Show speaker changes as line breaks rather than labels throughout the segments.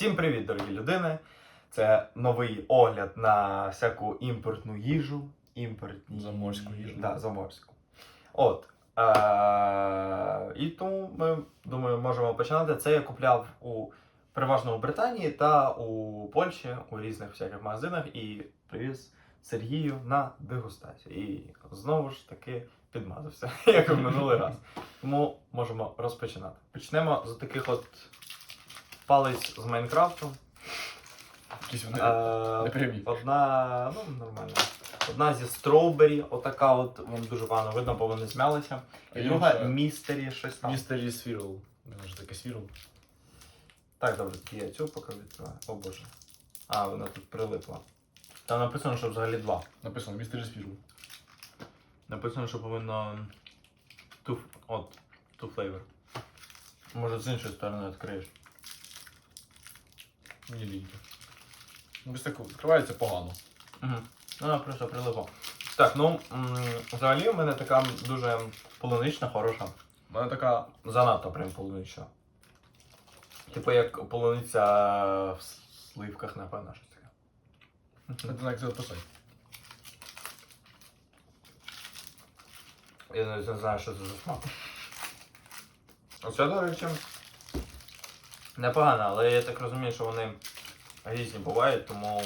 Всім привіт, дорогі людини! Це новий огляд на всяку імпортну їжу. Імпортні...
Заморську їжу.
Да, заморську. От. Е- і тому ми, думаю, можемо починати. Це я купляв у переважно у Британії та у Польщі у різних всяких магазинах і привіз Сергію на дегустацію. І знову ж таки підмазався, як і в минулий раз. Тому можемо розпочинати. Почнемо з таких от палець з Майнкрафту.
Якісь вони
Е,
непрямі.
Одна, ну нормально. Одна зі строубері, отака от, вам дуже погано видно, бо вони змялися. І друга містері щось там.
Містері Свірл. Вона ж таке Свірл.
Так, добре, я цю поки відкриваю. О боже. А, вона тут прилипла. Там написано, що взагалі два.
Написано Містері Свірл.
Написано, що повинно. Two, от, two flavor. Може з іншої сторони відкриєш.
Мені ліньки. Ну, ось так відкривається погано.
Угу. Ну, просто прилипла. Так, ну, взагалі в мене така дуже полунична, хороша.
У мене така.
Занадто прям полунична. Типу як полуниця в сливках, напевно, щось таке.
Це описати.
Я навіть не знаю, що це за смак. Оце, до речі, непогано, але я так розумію, що вони різні бувають, тому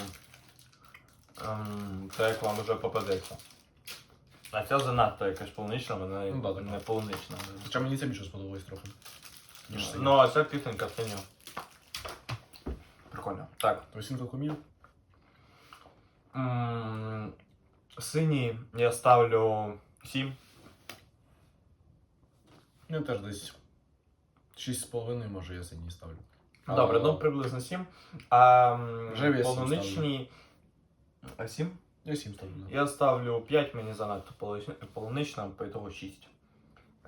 ем, це як вам вже попадеться. А ця занадто якась полунична, вона
Ну да,
не полунична.
Хоча мені це більше сподобалось трохи. Ніж це.
Ну, а ця це ні. Прикольно. Так.
Сім кумів.
М, Синій я ставлю 7.
Ну теж десь 6,5 може я синій ставлю.
Добре, ну приблизно 7. А м,
я сім
полуничні. А 7?
Я 7 ставлю. да.
Я ставлю 5, мені занадто полунична, по ітогу 6.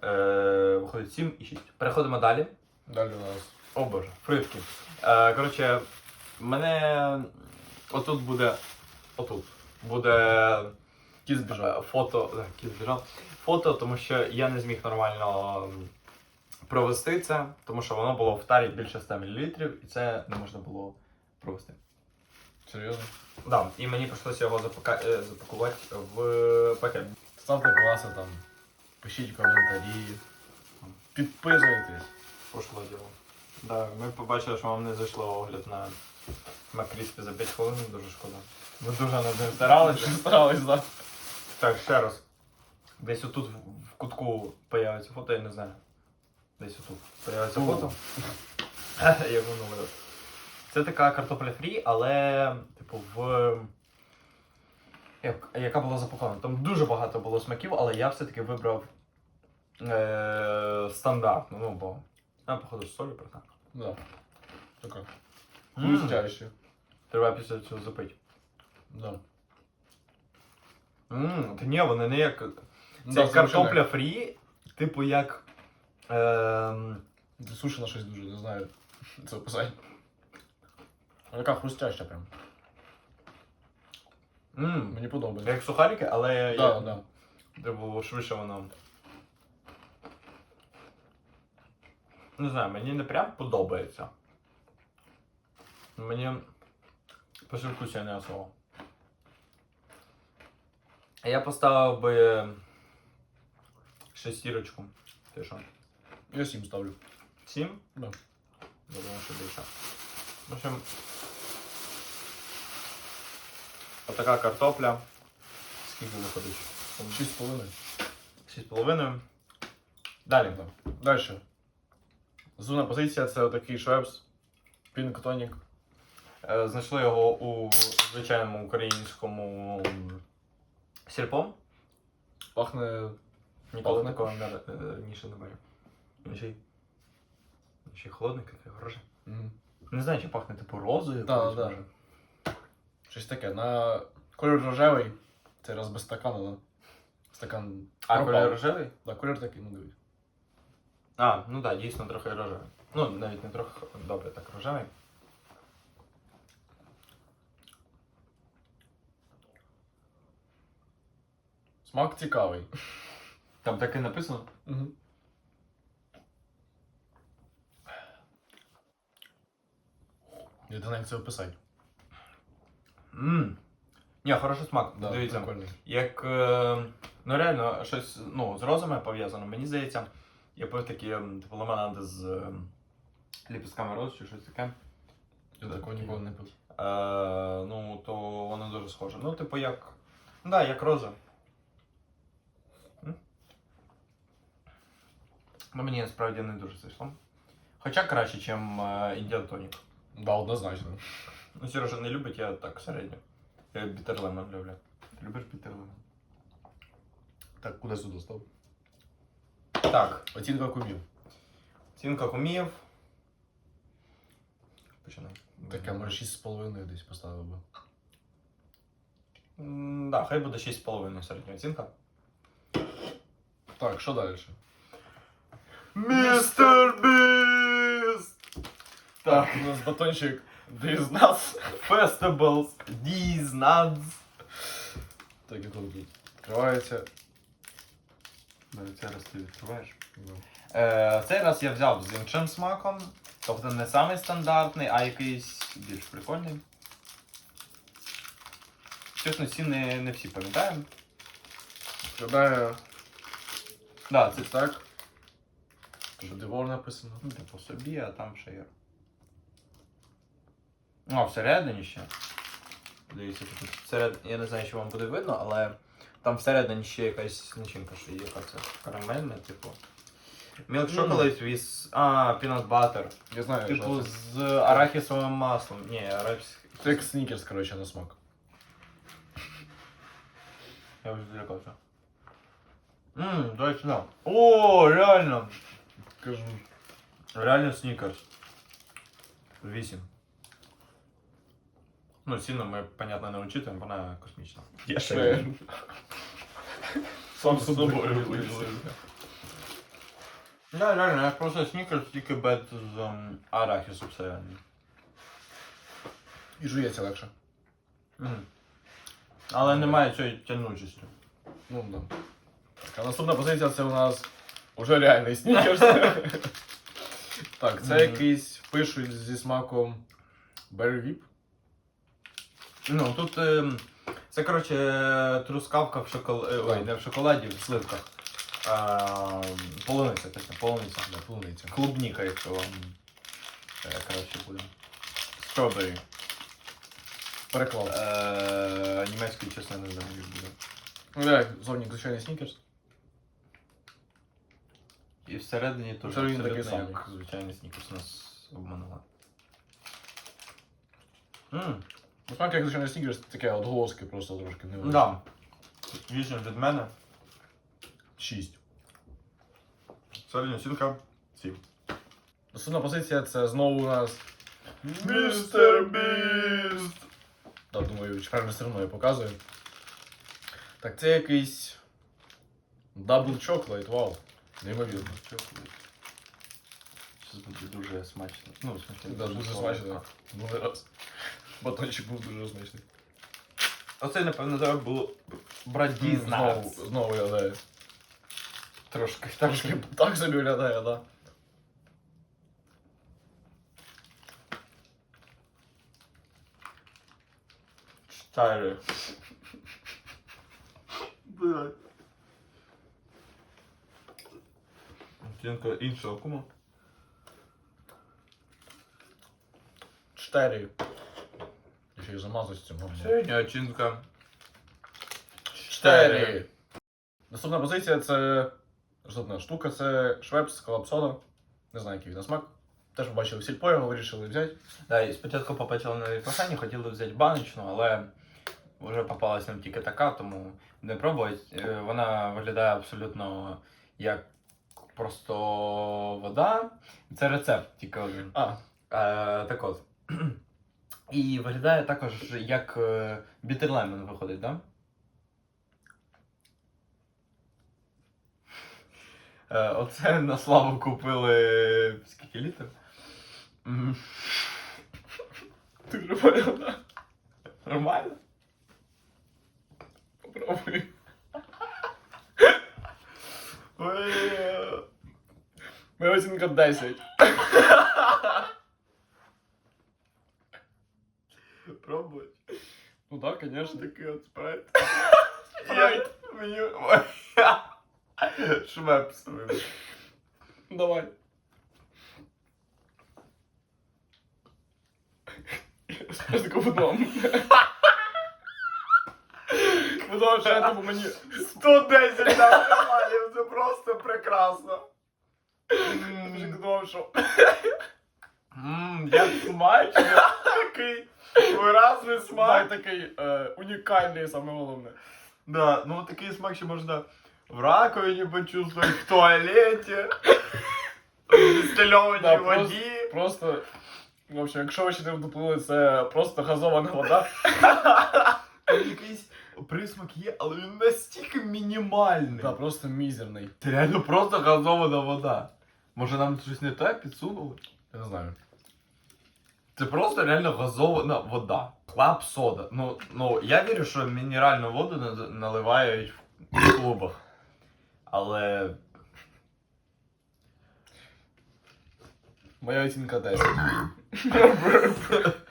Е, виходить 7 і 6. Переходимо далі.
Далі у нас.
О боже, фритки. Е, коротше, мене отут буде. Отут буде
Кіт збіжав.
Е, Фото, да, кіт збіжав. Фото, тому що я не зміг нормально м, провести це, тому що воно було в тарі більше 100 мл, і це не можна було провести.
Серйозно?
Да, і мені прийшлося його запака... е, запакувати в пакет.
Ставте класи там. Пишіть коментарі. Підписуйтесь.
Пошло діло. Да, ми побачили, що вам не зайшло огляд на Макріспі за 5 хвилин, дуже шкода. Ми дуже над ним старалися.
Старались, так.
Так, ще раз. Десь отут в- в кутку появиться фото, я не знаю. Десь отут появиться фото. Я минулий раз. Це така картопля фрі, але, типу, в. Як, яка була запакована. Там дуже багато було смаків, але я все-таки вибрав е- стандартну, ну бо. А, походу, з солі, правда.
Да. Така.
М.
Хрустяще.
Треба після цього запити.
Да.
Ммм, та ні, вони не як. Це
да,
картопля фрі, типу як. Ем,
Сушена щось дуже, не знаю. Це описати. А яка хрустяща прям.
м,
Мені подобається.
як сухарики, але я.
Да,
я,
да.
типу, швидше воно. Не знаю, мені не прям подобається. Мені послевкусія не особо. Я поставив би шестірочку. Ти що?
Я сім ставлю.
Сім?
Да.
Я думаю, що більше. В общем, отака картопля. Скільки виходить?
Шість з половиною.
6,5. Далі.
Да. Далі. Зуна позиція це отакий швепс. Пінк тонік.
Е, Знайшли його у звичайному українському сільпо.
Пахне.
Ніколи такого не, е, раніше не бачив. Він ще він ще холодний, як хороший.
Мгм.
Не знаю, чи пахне типу розою.
Да,
якоюсь,
да.
може.
Щось таке. На колір рожевий. Цей раз без стакану, да? Стакан.
А
пропав.
колір рожевий?
Да, колір такий, ну дивись.
А, ну так, да, дійсно трохи рожевий. Ну, навіть не трохи добре, так рожевий.
Смак цікавий.
Там так і написано.
Угу. Я не знаю, як це описати.
Ммм. Ні, хороший смак.
Да,
Дивіться. Як е, ну реально щось ну, з розами пов'язано. Мені здається, я пив такі типу лимонади з е, ліпістками роз чи щось таке.
Я такого ніколи не пив.
Е, ну, то воно дуже схоже. Ну, типу, як. Ну, да, як роза. М? Ну, мені насправді не дуже зайшло. Хоча краще, ніж Індіан Тонік.
Да, однозначно.
Ну, Сережа не любить, я так середньо. Я бітерлемон люблю. Ти любиш бітерлемон?
Так, куди сюди став?
Так,
Оцінка кумів.
оцінка кумів. Починай.
Таке, може 6,5 десь поставив би.
М, Да, хай буде 6,5 середня оцінка.
Так, що далі?
Містер Біст! Так,
у нас батончик Nuts.
Festivals, These
Так, як тут відкривається.
Ну, це раз ти відкриваєш.
Ну.
Е, цей раз я взяв з іншим смаком. Тобто не самий стандартний, а якийсь більш прикольний. Чесно, ці не, не всі пам'ятаємо.
Виглядає
Да, це
так. Що Девор написано.
Ну, типу собі, а там ще є. А, всередині ще. Дивіться, тут всеред... Я не знаю, чи вам буде видно, але там всередині ще якась начинка, що є, яка це карамельна, типу. Milk
Мгм.
chocolate with... А, peanut butter.
Я знаю,
Типу
що це.
з арахісовим маслом. Ні, арахіс...
Це як снікерс, коротше, на смак.
Я вже злякався. Ммм, дай сюди. О, реально!
Кажу.
Реально снікерс. 8. Ну, ціну ми, понятно, не учитуємо, вона космічна. Я
Ще. Сам з собою
собою. Да, реально, я просто снікерс тільки без ем, арахісу всередині.
І жується легше.
Мгм. Але немає цієї тягнучості.
Ну, да. Так, а наступна позиція це у нас уже реальний снікерс. так, це
Мгм.
якийсь пишуть зі смаком Berry Whip.
Ну, тут ем, це, коротше, трускавка в шоколаді. Ой,
Так.
не в шоколаді, в сливках. А, полуниця, точно, полуниця.
Да, полуниця.
Клубніка, якщо вам е, краще буде. Strawberry.
Переклав.
Е, німецькою, чесно, не знаю, як буде.
Ну, як зовні звичайний снікерс.
І всередині теж
Всередині такий
абсолютно
самий.
як звичайний снікерс нас обманула. Ммм,
Ну, смак як звичайний снікерс, таке отголоски просто трошки не
да. Вісім від мене.
6.
Середня оцінка 7.
Наступна позиція це знову у нас
Містер Біст!
Да, думаю, чи правильно все одно я показую. Так, це якийсь Double Chocolate, вау. Неймовірно.
Щось буде дуже смачно. Ну, смачно.
Да, дуже смачно. Другий раз. Батончик був дуже смачний.
Оце, напевно, треба було браді
Знову, знову виглядає.
Трошки.
Трошки так собі виглядає, да.
Чотири. Блядь. Оцінка іншого кума.
Чотири. Ще й замазуюсь цим
оцінка.
Чотири. Наступна позиція це. Наступна штука це швепс колапсода. Не знаю, який він на смак. Теж побачили в сільпо, його вирішили взяти.
Да, і спочатку побачили на відписанні, хотіли взяти баночну, але вже попалась нам тільки така, тому не пробувати. Е, Вона виглядає абсолютно як просто вода. Це рецепт тільки один.
А,
Е, так от. І виглядає також як Bitter виходить, так? Да? Е, оце на славу купили скільки літрів?
Поняв, да?
Нормально?
Попробуй. Моя оцінка 10.
Пробуй.
Ну так, звісно.
Такий от спрайт.
Спрайт.
Я- Мені... Ой. Швепс. вибач.
Давай. Скажи таку потом. Потом ще я думаю, мені...
110 балів, це просто прекрасно.
Вже думав, що...
Ммм, як смачно. Такий виразний
Смак
смак.
такий е, унікальний, саме головне.
Да, ну такий смак ще можна в раковині почувствовать, в туалеті, в дистильованій
Да, просто-
воді.
Просто, в общем, якщо ви ще не вдуплили, це просто газована вода.
Там якийсь присмак є, але він настільки мінімальний.
Да, просто мізерний.
Це реально просто газована вода. Може нам щось не те підсунули?
Я не знаю.
Це просто реально газована вода. Клаб сода. Ну, ну я вірю, що мінеральну воду наливають в клубах. Але.
Моя оцінка 10.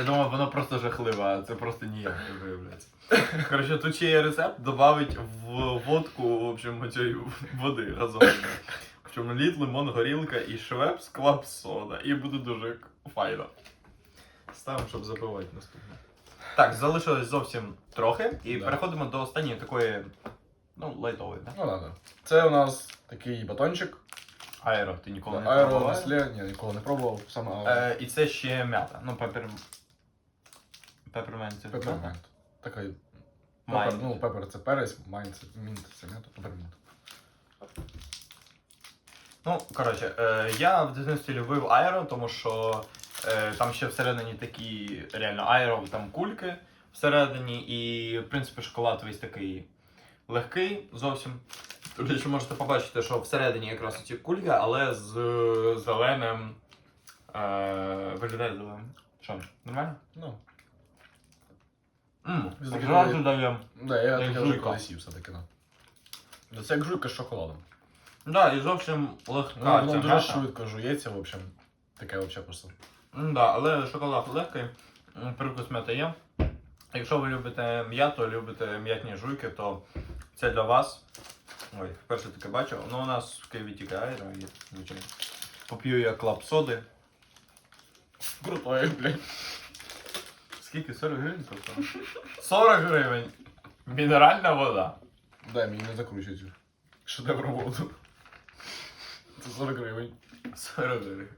Я думав, воно просто жахливе, а це просто ніяк не виявляється. Коротше, тут ще є рецепт додати в водку, в общем, цієї води газованої. В чому лід, лимон, горілка і швепс, клаб сода. І буде дуже файно. Ставимо, щоб забивати наступне. Так, залишилось зовсім трохи. І
Да.
переходимо до останньої такої, ну, лайтової, так?
Ну ладно. Це у нас такий батончик.
Аеро, ти ніколи не
Аеро
пробував?
Несле, ні, ніколи не пробував. Саме аеро.
Е, і це ще м'ята. Ну, пепер... Пепермент це
Пепермент. Такий. Пепер, ну, пепер це перець, майн це мінт, це м'ята, пепермінт.
Ну, коротше, е, я в дитинстві любив аеро, тому що е, там ще всередині такі реально аеро, там кульки всередині, і в принципі шоколад весь такий легкий зовсім. Тут ще можете побачити, що всередині якраз ці кульки, але з зеленим. Е, виглядає зеленим. Що, нормально?
Ну, Вигляд-
даємо.
да, я
Як жуйка.
колись їв все-таки, ну. Ну, Це як жуйка з шоколадом.
Да, і зовсім легка.
Ну, воно
ця
дуже
м'ята.
швидко жується, в общем. Таке взагалі просто.
М, Да, але шоколад легкий, м, привкус м'яти є. Якщо ви любите м'яту, любите м'ятні жуйки, то це для вас. Ой, вперше таке бачу. Ну, у нас в Києві тільки аеро є, звичайно. Поп'ю я клаб соди.
Крутое, блядь.
Скільки? 40 гривень коштує? 40 гривень! Мінеральна вода.
Дай мені не закручуй цю шедевру воду. Це 40 гривень.
40 гривень.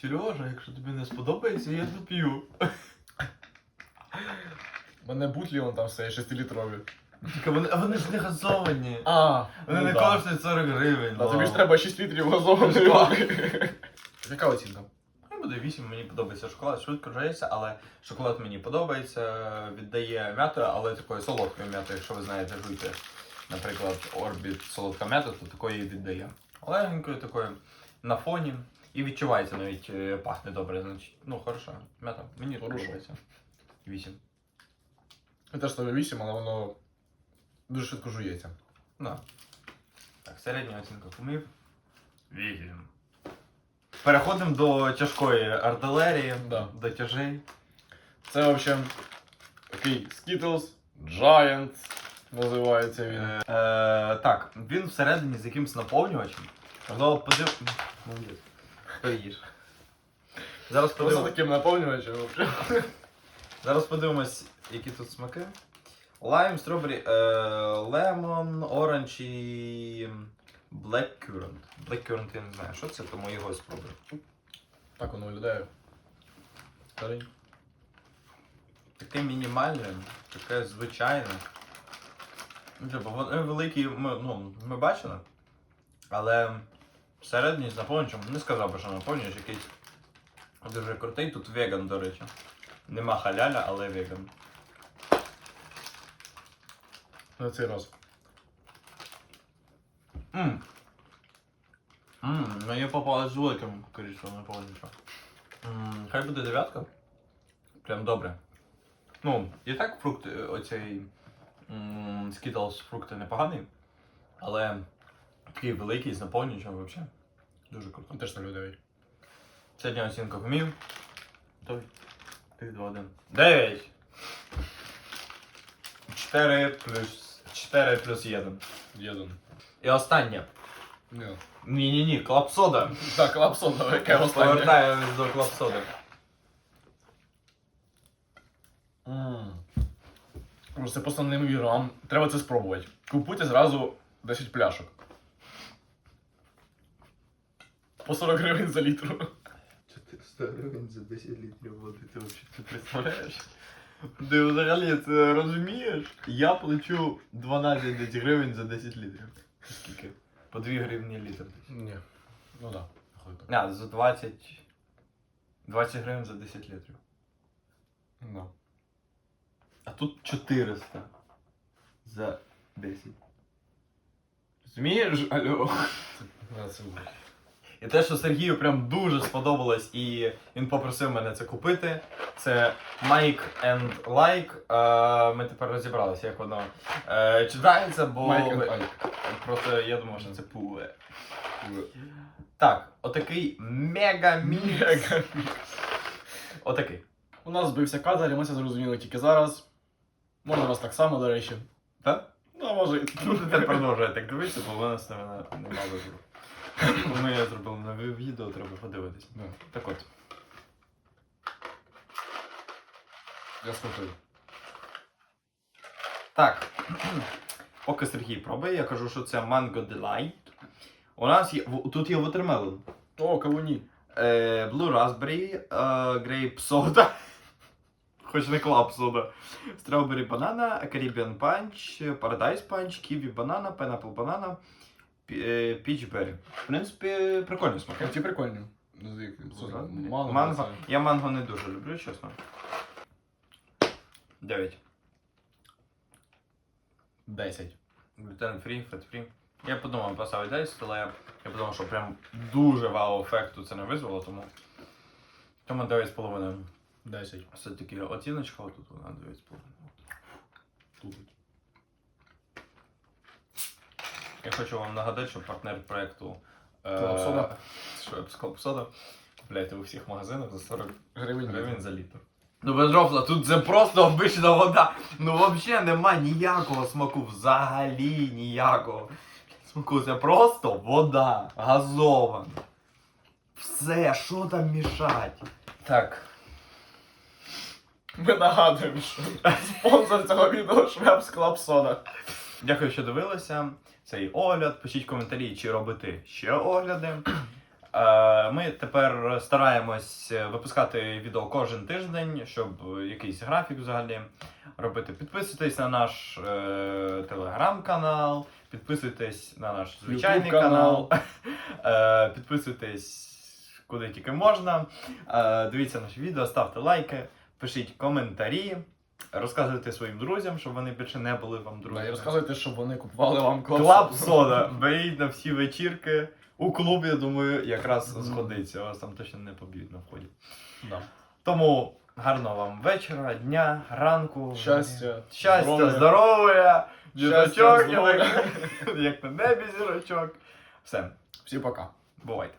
Сережа, якщо тобі не сподобається, я доп'ю.
У мене бутлі вон там все 6-літрові.
Тільки вони, а вони ж не газовані.
А,
Вони
ну
не
да.
коштують 40 гривень.
Да, тобі ж треба 6 літрів газованої
Так.
Яка оцінка?
Буде 8, мені подобається шоколад, швидко жається, але шоколад мені подобається, віддає м'ятою, але такою солодкою м'ятою, якщо ви знаєте, жуйте, наприклад, Орбіт солодка м'ята, то такої віддає. Легенькою такою на фоні. І відчувається навіть е, пахне добре, значить. Ну, хороша. М'ята. Мені подобається. 8.
Я теж ставлю 8, але воно дуже швидко жується.
Да. Так, середня оцінка кумів. 8. Переходимо до тяжкої артилерії,
Да.
до тяжей.
Це, в общем, такий Skittles Giant називається він.
Е, е, так, він всередині з якимсь наповнювачем. Можливо, подив... Молодець. Поїж. Зараз
Просто
подивимось.
таким наповнювачем. в.
Зараз подивимось, які тут смаки. Лайм, стробері, лемон, оранж і blackcurrant. Blackcurrant я не знаю, що це, тому його спробую.
Так воно виглядає. Старий.
Таке мінімальне, таке звичайне. Ну, Типу, вони великі, ми, ну, ми бачили. Але всередині з наповнювачем, не сказав би, що наповнювач якийсь дуже крутий. Тут веган, до речі. Нема халяля, але веган.
На цей раз.
Ммм. Ммм, мені попалось з великим количеством наповнювача. Ммм, хай буде дев'ятка. Прям добре. Ну, і так фрукт е, оцей Skittles фрукти непоганий, але такий великий з наповнюючим взагалі. Дуже круто.
Теж ставлю 9.
Сьогодні оцінка вмів. Готовий? 3, 2, 1. 9! 4 плюс 4 плюс 1.
Один.
І останнє.
Ні.
Ні-ні-ні, клапсода.
Так, лапсон, яке останнє.
Повертаємось до клапсоди.
М. Це просто неймовірно. Вам треба це спробувати. Купуйте зразу 10 пляшок. По 40 гривень за літру.
400 гривень за 10 літрів води, ти взагалі ти представляєш? Ти взагалі це розумієш? Я плачу 12 десь гривень за 10 літрів. Скільки? По 2 гривні літр.
Ні. Ну да. Так.
А, за 20. 20 гривень за 10 літрів.
Да.
А тут 400 за 10. Розумієш, алло?
Це, це ужас.
І те, що Сергію прям дуже сподобалось, і він попросив мене це купити. Це Mike and Like. Е, Ми тепер розібралися, як воно е, читається, бо
Майк and Айк.
просто я думав, що це пуве. Так, отакий мега-мікс.
Мега.
Отакий.
У нас збився кадр, і ми це зрозуміли тільки зараз. Може, у вас так само, до речі.
Так?
Ну, а може. і-
Тепер продовжує так дивитися, бо в нас немає вибору. Ми зробили нове відео, треба подивитися.
Да,
Так от.
Я скрутив.
Так. Поки Сергій пробує, я кажу, що це Mango Delight. У нас є. в- Тут є watermelon.
О, кавуні.
Е, Blue Raspberry, е, Grape Soda. Хоч не клап сода. Strawberry Banana, Caribbean Punch, Paradise Punch, Kiwi Banana, Pineapple Banana, Е, Berry. В принципі, прикольні смаки.
Ці прикольні. Ну, як- це Манго.
Манго. Я манго не дуже люблю, чесно. 9.
10.
Глютен фрі, фет фрі. Я подумав поставити 10, але я, я подумав, що прям дуже вау ефекту це не визвало, тому. Тому 9,5.
10.
Все-таки оціночка отут вона 9,5.
Тут.
Я хочу вам нагадати, що партнер проекту
Клапсода.
Швепс Клапсода. Блять, у всіх магазинах за 40
Гривень.
гривень за літр. Ну без рофла, тут це просто обична вода. Ну взагалі нема ніякого смаку, взагалі ніякого. Смаку, це просто вода, газована. Все, що там мішать? Так.
Ми нагадуємо, що спонсор цього відео Швепс Клаб Сода.
Дякую, що дивилися цей огляд. Пишіть коментарі, чи робити ще огляди. Е, Ми тепер стараємось випускати відео кожен тиждень, щоб якийсь графік взагалі робити. Підписуйтесь на наш е, телеграм-канал, підписуйтесь на наш звичайний канал, е, підписуйтесь куди тільки можна. Е, дивіться наші відео, ставте лайки, пишіть коментарі. Розказуйте своїм друзям, щоб вони більше не були вам
Да,
друзями.
і розказуйте, щоб вони купували вам Клаб
Клаб сода. Беріть на всі вечірки. У клубі, я думаю, якраз
Мгм.
згодиться. Вас там точно не поб'ють на вході.
Да.
Тому гарного вам вечора, дня, ранку.
Щастя,
Щастя,
здоров'я.
зірочок, як, як на небі зірочок. Все,
Всі пока.
бувайте.